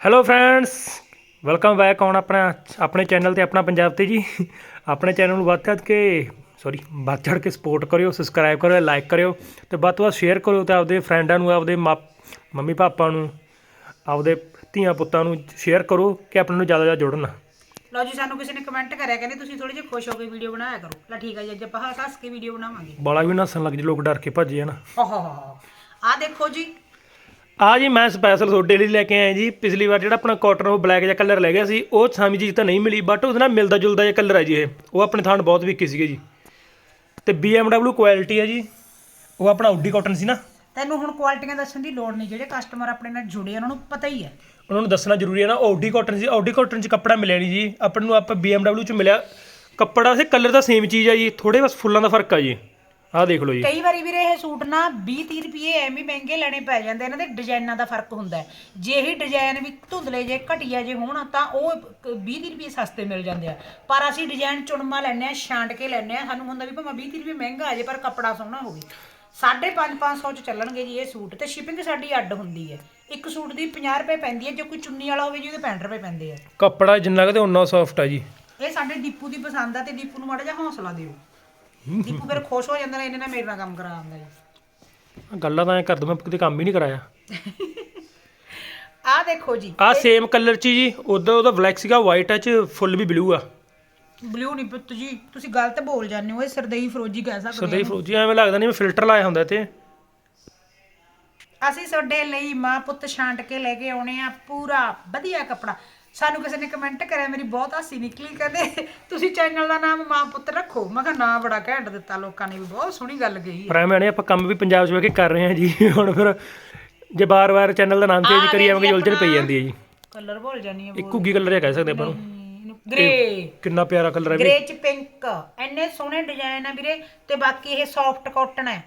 Hello friends welcome back on ਆਪਣਾ ਆਪਣੇ channel ਤੇ ਆਪਣਾ ਪੰਜਾਬ ਤੇ ਜੀ। ਆਪਣੇ ਚੈਨਲ ਨੂੰ ਵੱਧ ਚੜ੍ਹ ਕੇ ਸੌਰੀ ਵੱਧ ਚੜ੍ਹ ਕੇ ਸਪੋਰਟ ਕਰਿਓ ਸਬਸਕ੍ਰਾਈਬ ਕਰਿਓ ਲਾਈਕ ਕਰਿਓ ਤੇ ਵੱਧ ਤੋਂ ਵੱਧ ਸ਼ੇਅਰ ਕਰਿਓ ਤੇ ਆਪਦੇ ਫਰੈਂਡਾਂ ਨੂੰ ਆਪਦੇ ਮੰਮੀ ਪਾਪਾ ਨੂੰ ਆਪਦੇ ਧੀਆਂ ਪੁੱਤਾਂ ਨੂੰ ਸ਼ੇਅਰ ਕਰੋ ਕਿ ਆਪਣੇ ਨੂੰ ਜ਼ਿਆਦਾ ਜ਼ਿਆਦਾ ਜੁੜਨ। ਲਓ ਜੀ ਸਾਨੂੰ ਕਿਸੇ ਨੇ ਕਮੈਂਟ ਕਰਿਆ ਕਹਿੰਦੇ ਤੁਸੀਂ ਥੋੜੀ ਜਿਹੀ ਖੁਸ਼ ਹੋ ਕੇ ਵੀਡੀਓ ਬਣਾਇਆ ਕਰੋ। ਲੈ ਠੀਕ ਹੈ ਜੀ ਅੱਜ ਆਪਾਂ ਹੱਸ ਹੱਸ ਕੇ ਵੀਡੀਓ ਬਣਾਵਾਂਗੇ। ਬਾਲਾ ਵੀ ਨਸਣ ਲੱਗ ਜੇ ਲੋਕ ਡਰ ਕੇ ਭੱਜੇ ਹਨ ਆ ਦੇਖੋ ਜੀ ਆ ਜੀ ਮੈਂ ਸਪੈਸ਼ਲ ਤੁਹਾਡੇ ਲਈ ਲੈ ਕੇ ਆਇਆ ਜੀ। ਪਿਛਲੀ ਵਾਰ ਜਿਹੜਾ ਆਪਣਾ ਕਾਟਨ ਉਹ ਬਲੈਕ ਜਿਹਾ ਕਲਰ ਲੈ ਗਿਆ ਸੀ ਉਹ ਸਾਮੀ ਚੀਜ਼ ਤਾਂ ਨਹੀਂ ਮਿਲੀ ਬਟ ਉਹਦੇ ਨਾਲ ਮਿਲਦਾ ਜੁਲਦਾ ਜਿਹਾ ਕਲਰ ਹੈ ਜੀ ਇਹ। ਉਹ ਆਪਣੇ ਥਾਣ ਬਹੁਤ ਵਿਕੀ ਸੀਗੇ ਜੀ। ਤੇ BMW ਕੁਆਲਿਟੀ ਹੈ ਜੀ। ਉਹ ਆਪਣਾ ਆਡੀ ਕਾਟਨ ਸੀ ਨਾ। ਤੈਨੂੰ ਹੁਣ ਕੁਆਲਿਟੀਆਂ ਦੱਸਣ ਦੀ ਲੋੜ ਨਹੀਂ ਜਿਹੜੇ ਕਸਟਮਰ ਆਪਣੇ ਨਾਲ ਜੁੜੇ ਆ, ਉਹਨਾਂ ਨੂੰ ਪਤਾ ਹੀ ਹੈ ਉਹਨਾਂ ਨੂੰ ਦੱਸਣਾ ਜ਼ਰੂਰੀ ਹੈ ਨਾ ਆਡੀ ਕਾਟਨ ਸੀ। ਆਡੀ ਕਾਟਨ 'ਚ ਕੱਪੜਾ ਮਿਲਿਆ ਨਹੀਂ ਜੀ। ਆਪਾਂ ਨੂੰ ਆਪਾਂ BMW 'ਚ ਮਿਲਿਆ। ਕੱਪੜਾ ਸੀ ਕਲਰ ਤਾਂ ਸੇਮ ਚੀਜ਼ ਹੈ ਜੀ। ਥੋੜੇ ਬਸ ਫੁੱਲਾਂ ਦਾ ਫ਼ਰਕ ਆ ਜੀ। ਆਹ ਦੇਖ ਲਓ ਜੀ। ਕਈ ਵਾਰੀ ਵੀਰੇ ਇਹ ਸੂਟ ਨਾ 20 30 ਰੁਪਏ ਐਵੇਂ ਮਹਿੰਗੇ ਲੈਣੇ ਪੈ ਜਾਂਦੇ ਇਹਨਾਂ ਦੇ ਡਿਜ਼ਾਈਨਾਂ ਦਾ ਫ਼ਰਕ ਹੁੰਦਾ ਹੈ। ਜੇ ਇਹੀ ਡਿਜ਼ਾਈਨ ਵੀ ਧੁੰਦਲੇ ਜੇ ਘਟੀਆ ਜੇ ਹੋਣ ਤਾਂ ਉਹ 20 30 ਰੁਪਏ ਸਸਤੇ ਮਿਲ ਜਾਂਦੇ ਆ। ਪਰ ਅਸੀਂ ਡਿਜ਼ਾਈਨ ਚੁਣਮਾ ਲੈਣੇ ਆ ਛਾਂਟ ਕੇ ਲੈਣੇ ਆ ਸਾਨੂੰ ਹੁੰਦਾ ਵੀ ਭਾਵੇਂ 20 30 ਰੁਪਏ ਮਹਿੰਗਾ ਆ ਜੇ ਪਰ ਕੱਪੜਾ ਸੋਹਣਾ ਹੋਵੇ। 5.5 500 ਚ ਚੱਲਣਗੇ ਜੀ ਇਹ ਸੂਟ ਤੇ ਸ਼ਿਪਿੰਗ ਸਾਡੀ ਅੱਡ ਹੁੰਦੀ ਹੈ। ਇੱਕ ਸੂਟ ਦੀ 50 ਰੁਪਏ ਪੈਂਦੀ ਹੈ ਜੇ ਕੋਈ ਚੁੰਨੀ ਵਾਲਾ ਹੋਵੇ ਜੀ ਉਹਦੇ 65 ਰੁਪਏ ਪੈਂਦੇ ਆ। ਕੱਪੜਾ ਜਿੰਨਾ ਕਿਤੇ ਉਨਾ ਸੌਫਟ ਆ ਜੀ। ਇਹ ਸਾਡੇ ਦੀਪੂ ਦੀ ਪਸੰਦ ਆ ਤੇ ਦੀਪੂ ਨੂੰ ਮਾੜਾ ਜਿਹਾ ਹੌਸਲਾ ਦਿਓ। ਦੀਪੂ ਫਿਰ ਖੁਸ਼ ਹੋ ਜਾਂਦਾ ਨੇ ਇਹਨੇ ਨਾਲ ਮੇਰੇ ਨਾਲ ਕੰਮ ਕਰਾ ਆਉਂਦਾ ਜੀ ਗੱਲਾਂ ਤਾਂ ਐ ਕਰ ਦੂੰ ਮੈਂ ਕਦੇ ਕੰਮ ਹੀ ਨਹੀਂ ਕਰਾਇਆ। ਆਹ ਦੇਖੋ ਜੀ। ਆਹ ਸੇਮ ਕਲਰ 'ਚ ਜੀ ਉਦੋਂ ਉਹਦਾ ਬਲੈਕ ਸੀਗਾ ਵਾਈਟ 'ਚ ਫੁੱਲ ਵੀ ਬਲੂ ਆ। ਬਲੂ ਨਹੀਂ ਪੁੱਤ ਜੀ ਤੁਸੀਂ ਗਲਤ ਬੋਲ ਜਾਂਦੇ ਹੋ ਇਹ ਸਰਦਈ ਫਰੋਜੀ ਕਹਿ ਸਕਦੇ ਸਦਾ ਹੀ ਫਰੋਜੀ ਐਵੇਂ ਲੱਗਦਾ ਨਹੀਂ ਮੈਂ ਫਿਲਟਰ ਲਾਇਆ ਹੁੰਦਾ ਤੇ ਅਸੀਂ ਤੁਹਾਡੇ ਲਈ ਮਾਂ ਪੁੱਤ ਛਾਂਟ ਕੇ ਲੈ ਕੇ ਆਉਣੇ ਆ ਪੂਰਾ ਵਧੀਆ ਕੱਪੜਾ। ਸਾਨੂੰ ਕਿਸੇ ਨੇ ਕਮੈਂਟ ਕਰਿਆ ਮੇਰੀ ਬਹੁਤ ਹਾਸੀ ਨਿਕਲੀ ਕਹਿੰਦੇ ਤੁਸੀਂ ਚੈਨਲ ਦਾ ਨਾਮ ਮਾਂ ਪੁੱਤ ਰੱਖੋ। ਮੈਂ ਕਿਹਾ ਨਾਂ ਬੜਾ ਘੈਂਟ ਦਿੱਤਾ ਲੋਕਾਂ ਨੇ ਵੀ ਬਹੁਤ ਸੋਹਣੀ ਗੱਲ ਕਹੀ ਹੈ। ਪਰ ਐਵੇਂ ਨੇ ਆਪਾਂ ਕੰਮ ਵੀ ਪੰਜਾਬ 'ਚ ਬਹਿ ਕੇ ਕਰ ਰਹੇ ਹਾਂ ਜੀ ਹੁਣ ਫਿਰ ਜੇ ਬਾਰ-ਬਾਰ ਚੈਨਲ ਦਾ ਨਾਮ ਚੇਂਜ ਕਰੀ ਜਾਵਾਂਗੇ ਉਲਝਣ ਪਈ ਜਾਂਦੀ ਹੈ ਜੀ। ਕਲਰ ਭੁੱਲ ਜਾਨੀ ਹੈ ਇੱਕ ਘੁੱਗੀ ਕਲਰ ਜਿਹਾ ਕਹਿ ਸਕਦੇ ਆਪਾਂ ਨੂੰ। ਗ੍ਰੇ ਕਿੰਨਾ ਪਿਆਰਾ ਕਲਰ ਹੈ ਵੀ ਗ੍ਰੇ ਚ ਪਿੰਕ ਇੰਨੇ ਸੋਹਣੇ ਡਿਜ਼ਾਈਨ ਆ ਵੀਰੇ ਤੇ ਬਾਕੀ ਇਹ ਸੌਫਟ ਕਾਟਨ ਹੈ।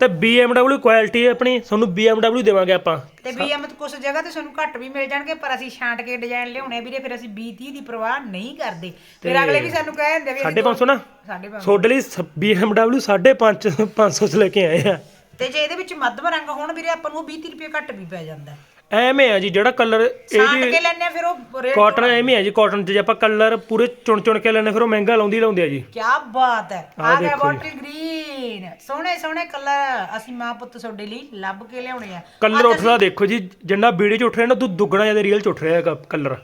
ਤੇ BMW ਕੁਆਲਿਟੀ ਹੈ ਆਪਣੀ ਤੁਹਾਨੂੰ BMW ਦੇਵਾਂਗੇ ਆਪਾਂ। ਤੇ ਬੀਐਮ ਤੇ ਕੁਝ ਜਗ੍ਹਾ ਤੇ ਸਾਨੂੰ ਘੱਟ ਵੀ ਮਿਲ ਜਾਣਗੇ ਪਰ ਅਸੀਂ ਛਾਂਟ ਕੇ ਡਿਜ਼ਾਈਨ ਲਿਆਉਣੇ ਵੀਰੇ ਫਿਰ ਅਸੀਂ 20 30 ਦੀ ਪਰਵਾਹ ਨਹੀਂ ਕਰਦੇ। ਫਿਰ ਅਗਲੇ ਵੀ ਸਾਨੂੰ ਕਹਿ ਦਿੰਦੇ ਵੀ ਅਸੀਂ 550 ਨਾ? ਸਾਡੇ ਤੁਹਾਡੇ ਲਈ ਸ- BMW 5.5 500 ਚ ਲੈ ਕੇ ਆਏ ਆ। ਤੇ ਜੇ ਇਹਦੇ ਵਿੱਚ ਮੱਧਮ ਰੰਗ ਹੋਣ ਵੀਰੇ ਆਪਾਂ ਨੂੰ 20 30 ਰੁਪਏ ਘੱਟ ਵੀ ਪੈ ਜਾਂਦਾ। ਹੈ। ਐਵੇਂ ਆ ਜੀ ਜਿਹੜਾ ਕਲਰ ਛਾਂਟ ਇਹਦੀ ਕੇ ਲੈਣੇ ਫਿਰ ਉਹ ਰੇਟ ਕਾਟਨ ਐਵੇਂ ਆ ਜੀ ਕਾਟਨ 'ਚ ਜੇ ਆਪਾਂ ਕਲਰ ਪੂਰੇ ਚੁਣ ਚੁਣ ਕੇ ਲੈਣੇ ਫਿਰ ਉਹ ਮਹਿੰਗਾ ਲਾਉਂਦੀ ਲਾਉਂਦੇ ਆ ਜੀ। ਕੀ ਬਾਤ ਹੈ। ਆ ਗਿਆ ਬੋਟਲ ਗ੍ਰੀਨ ਸੋਹਣੇ ਸੋਹਣੇ ਕਲਰ ਅਸੀਂ ਮਾਂ ਪੁੱਤ ਤੁਹਾਡੇ ਲਈ ਲੱਭ ਕੇ ਲਿਆਉਣੇ ਆ। ਕਲਰ ਉੱਠਦਾ ਦੇਖੋ ਜੀ ਜਿੰਨਾ ਵੀਡੀਓ 'ਚ ਉੱਠ ਰਿਹਾ ਨਾ ਤੂੰ ਦੁੱਗਣਾ ਜ਼ਿਆਦਾ ਰੀਅਲ 'ਚ ਉੱਠ ਰਿਹਾ ਹੈਗਾ ਕਲਰ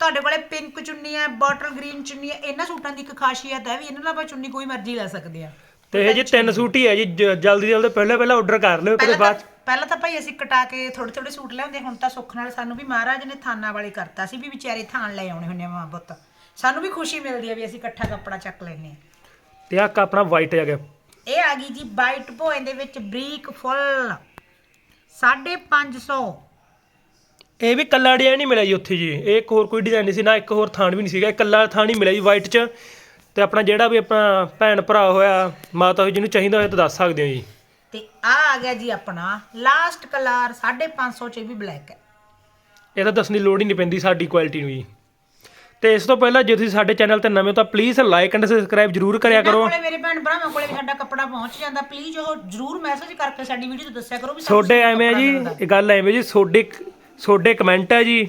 ਤੁਹਾਡੇ ਕੋਲੇ ਪਿੰਕ ਚੁੰਨੀ ਹੈ ਬੋਟਲ ਗ੍ਰੀਨ ਚੁੰਨੀ ਹੈ ਇਹਨਾਂ ਸੂਟਾਂ ਦੀ ਇੱਕ ਖਾਸੀਅਤ ਹੈ ਵੀ ਇਹਨਾਂ ਨਾਲ ਆਪਾਂ ਚੁੰਨੀ ਕੋਈ ਮਰਜ਼ੀ ਲੈ ਸਕਦੇ ਆ। ਤੇ ਇਹ ਜੀ ਤਿੰਨ ਸੂਟ ਹੀ ਹੈ ਜੀ ਜ- ਜਲਦੀ ਜਲਦੀ ਪਹਿਲਾਂ ਪਹਿਲਾਂ ਆਰਡਰ ਕਰ ਲਿਓ ਪਹਿਲਾਂ ਬਾਅਦ ਪਹਿਲਾਂ ਤਾਂ ਭਾਈ ਅਸੀਂ ਕਟਾ ਕੇ ਥੋੜੇ ਥੋੜੇ ਸੂਟ ਲਿਆਉਂਦੇ ਹੁਣ ਤਾਂ ਸੁੱਖ ਨਾਲ ਸਾਨੂੰ ਵੀ ਮਹਾਰਾਜ ਨੇ ਥਾਨਾਂ ਵਾਲੇ ਕਰਤਾ ਸੀ ਵੀ ਵਿਚਾਰੇ ਥਾਨ ਲੈ ਆਉਣੇ ਹੁੰਦੇ ਆ ਮਾਂ ਪੁੱਤ। ਸਾਨੂੰ ਵੀ ਖੁਸ਼ੀ ਮਿਲਦੀ ਹੈ ਵੀ ਅਸੀਂ ਇਕੱਠਾ ਕੱਪੜਾ ਚੱਕ ਲੈਨੇ ਆ। ਤੇ ਆਹ ਆਪਣਾ ਵਾਈਟ ਆ ਗਿਆ ਇਹ ਆ ਗਈ ਜੀ ਵਾਈਟ ਭੋਏ ਦੇ ਵਿੱਚ ਬਰੀਕ ਫੁੱਲ। 550 ਇਹ ਵੀ ਕੱਲਾ ਡਿਜ਼ਾਈਨ ਨਹੀਂ ਮਿਲਿਆ ਜੀ ਉੱਥੇ ਜੀ। ਇਹ ਇੱਕ ਹੋਰ ਕੋਈ ਡਿਜ਼ਾਈਨ ਨਹੀਂ ਸੀ ਨਾ ਇੱਕ ਹੋਰ ਥਾਣ ਵੀ ਨਹੀਂ ਸੀਗਾ। ਇਹ ਕੱਲਾ ਥਾਣ ਹੀ ਮਿਲਿਆ ਜੀ ਵਾਈਟ 'ਚ। ਤੇ ਆਪਣਾ ਜਿਹੜਾ ਵੀ ਆਪਣਾ ਭੈਣ ਭਰਾ ਹੋਇਆ ਮਾਤਾ ਹੋਈ ਜਿਹਨੂੰ ਚਾਹੀਦਾ ਹੋਇਆ ਤਾਂ ਦੱਸ ਸਕਦੇ ਹੋ ਜੀ। ਤੇ ਆ ਆ ਗਿਆ ਜੀ ਆਪਣਾ ਲਾਸਟ ਕਲਰ 550 ਚ ਇਹ ਵੀ ਬਲੈਕ ਹੈ। ਇਹ ਤਾਂ ਦੱਸਣ ਦੀ ਲੋੜ ਹੀ ਨਹੀਂ ਪੈਂਦੀ ਸਾਡੀ ਕੁਆਲਿਟੀ ਨੂੰ ਜੀ। ਤੇ ਇਸ ਤੋਂ ਪਹਿਲਾਂ ਜੇ ਤੁਸੀਂ ਸਾਡੇ ਚੈਨਲ ਤੇ ਨਵੇਂ ਹੋ ਤਾਂ ਪਲੀਜ਼ ਲਾਈਕ ਐਂਡ ਸਬਸਕ੍ਰਾਈਬ ਜਰੂਰ ਕਰਿਆ ਕਰੋ। ਕੋਲੇ ਮੇਰੇ ਭੈਣ ਭਰਾਵਾਂ ਕੋਲੇ ਵੀ ਸਾਡਾ ਕੱਪੜਾ ਪਹੁੰਚ ਜਾਂਦਾ ਪਲੀਜ਼ ਉਹ ਜਰੂਰ ਮੈਸੇਜ ਕਰਕੇ ਸਾਡੀ ਵੀਡੀਓ ਤੇ ਦੱਸਿਆ ਕਰੋ ਵੀ ਸਾਨੂੰ ਤੁਹਾਡੇ ਐਵੇਂ ਹੈ ਜੀ ਇਹ ਗੱਲ ਐਵੇਂ ਜੀ ਤੁਹਾਡੇ ਤੁਹਾਡੇ ਕਮੈਂਟ ਹੈ ਜੀ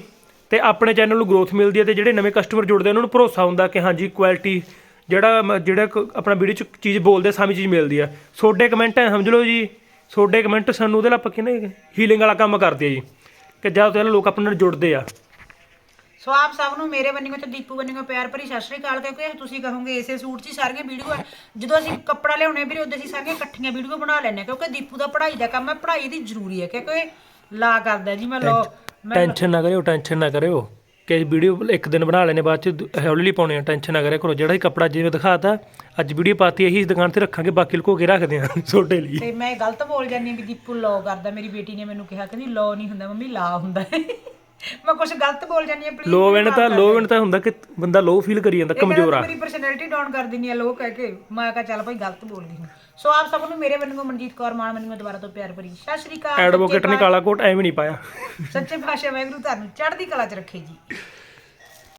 ਤੇ ਆਪਣੇ ਚੈਨਲ ਨੂੰ ਗਰੋਥ ਮਿਲਦੀ ਹੈ ਤੇ ਜਿਹੜੇ ਨਵੇਂ ਕਸਟਮਰ ਜੁੜਦੇ ਉਹਨਾਂ ਨੂੰ ਭਰੋਸਾ ਹੁੰਦਾ ਕਿ ਹਾਂਜੀ ਕੁਆਲਿਟੀ ਜਿਹੜਾ ਜਿਹੜਾ ਆਪਣਾ ਵੀਡੀਓ ਚ ਚੀਜ਼ ਬੋਲਦੇ ਸਾਮੀ ਚੀਜ਼ ਮਿਲਦੀ ਆ। ਤੁਹਾਡੇ ਕਮੈਂਟ ਹੈ ਸਮਝ ਲਓ ਜੀ। ਤੁਹਾਡੇ ਕਮੈਂਟ ਸਾਨੂੰ ਉਹਦੇ ਨਾਲ ਆਪਾਂ ਕਹਿੰਦੇ ਹੀਲਿੰਗ ਵਾਲਾ ਕੰਮ ਕਰਦੇ ਆ ਜੀ। ਕਿ ਜਦ ਤੋਂ ਲੋਕ ਆਪਣੇ ਨਾਲ ਜੁੜਦੇ ਆ। ਸੋ ਆਪ ਸਭ ਨੂੰ ਮੇਰੇ ਬੰਨਿਓ ਤੇ ਦੀਪੂ ਬੰਨਿਓ ਪਿਆਰ ਭਰੀ ਸਤਿ ਸ਼੍ਰੀ ਅਕਾਲ ਕਿਉਂਕਿ ਤੁਸੀਂ ਕਹੋਗੇ ਇਸੇ ਸੂਟ 'ਚ ਹੀ ਸਾਰੀਆਂ ਵੀਡੀਓ ਜਦੋਂ ਅਸੀਂ ਕੱਪੜਾ ਲਿਆਉਣੇ ਵੀਰੇ ਉਦੋਂ ਅਸੀਂ ਸਾਰੀਆਂ ਇਕੱਠੀਆਂ ਵੀਡੀਓ ਬਣਾ ਹਾਂ। ਕਿਉਂਕਿ ਦੀਪੂ ਦਾ ਪੜ੍ਹਾਈ ਦਾ ਕੰਮ ਹੈ ਪੜ੍ਹਾਈ ਦੀ ਜ਼ਰੂਰੀ ਹੈ। ਕਿਉਂਕਿ ਲਾ ਕਰਦਾ ਜੀ ਮੈਂ ਲੋ ਟੈਨਸ਼ਨ ਨਾ ਕਰਿਓ ਟੈਨਸ਼ਨ ਨਾ ਕਰਿਓ। ਕਿ ਵੀਡੀਓ ਇੱਕ ਦਿਨ ਬਣਾ ਲੈਣੇ, ਬਾਅਦ ਚ ਦ- ਹੌਲੀ ਪਾਉਣੇ ਆ, ਟੈਨਸ਼ਨ ਨਾ ਕਰਿਆ ਕਰੋ। ਜਿਹੜਾ ਹੀ ਕੱਪੜਾ ਜਿਵੇਂ ਦਿਖਾਤਾ, ਅੱਜ ਵੀਡੀਓ ਪਾਤੀ, ਇਹੀ ਦੁਕਾਨ ਤੇ ਰੱਖਾਂਗੇ, ਬਾਕੀ ਲੁਕੋ ਕੇ ਰੱਖਦੇ ਆ ਤੁਹਾਡੇ ਲਈ। ਤੇ ਮੈਂ ਗਲਤ ਬੋਲ ਜਾਂਦੀ ਹਾਂ ਵੀ ਦੀਪੂ ਲੋ ਕਰਦਾ। ਮੇਰੀ ਬੇਟੀ ਨੇ ਮੈਨੂੰ ਕਿਹਾ, ਕਹਿੰਦੀ ਲੋ ਨਹੀਂ ਹੁੰਦਾ, ਮੰਮੀ ਲਾ ਹੁੰਦਾ। ਮੈਂ ਕੁਝ ਗਲਤ ਬੋਲ ਜਾਂਦੀ ਹਾਂ ਪਲੀਜ਼ ਲੋ ਵੈਨ ਤਾਂ ਲੋ ਵੈਨ ਤਾਂ ਹੁੰਦਾ ਕਿ ਬੰਦਾ ਲੋ ਫੀਲ ਕਰੀ ਜਾਂਦਾ ਕਮਜ਼ੋਰ ਆ। ਮੇਰੀ ਪਰਸਨੈਲਿਟੀ ਡਾਊਨ ਕਰ ਦਿੰਦੀ ਆ ਲੋਕ ਕਹਿ ਕੇ। ਮੈਂ ਕਹਾ ਚੱਲ ਭਾਈ ਗਲਤ ਬੋਲ ਗਈ ਹੂੰ। ਸੋ ਆਪ ਸਭ ਨੂੰ ਮੇਰੇ ਵੱਲੋਂ ਮਨਜੀਤ ਕੌਰ ਮਾਨ ਮੈਨੂੰ ਦੁਬਾਰਾ ਤੋਂ ਪਿਆਰ ਭਰੀ। ਸਤਿ ਸ਼੍ਰੀ ਅਕਾਲ ਐਡਵੋਕੇਟ ਨੇ ਕਾਲਾ ਕੋਟ ਐਵੇਂ ਨਹੀਂ ਪਾਇਆ। ਸੱਚੇ ਭਾਸ਼ਾ ਵਾਹਿਗੁਰੂ ਤੁਹਾਨੂੰ ਚੜ੍ਹਦੀ ਕਲਾ 'ਚ ਰੱਖੇ ਜੀ।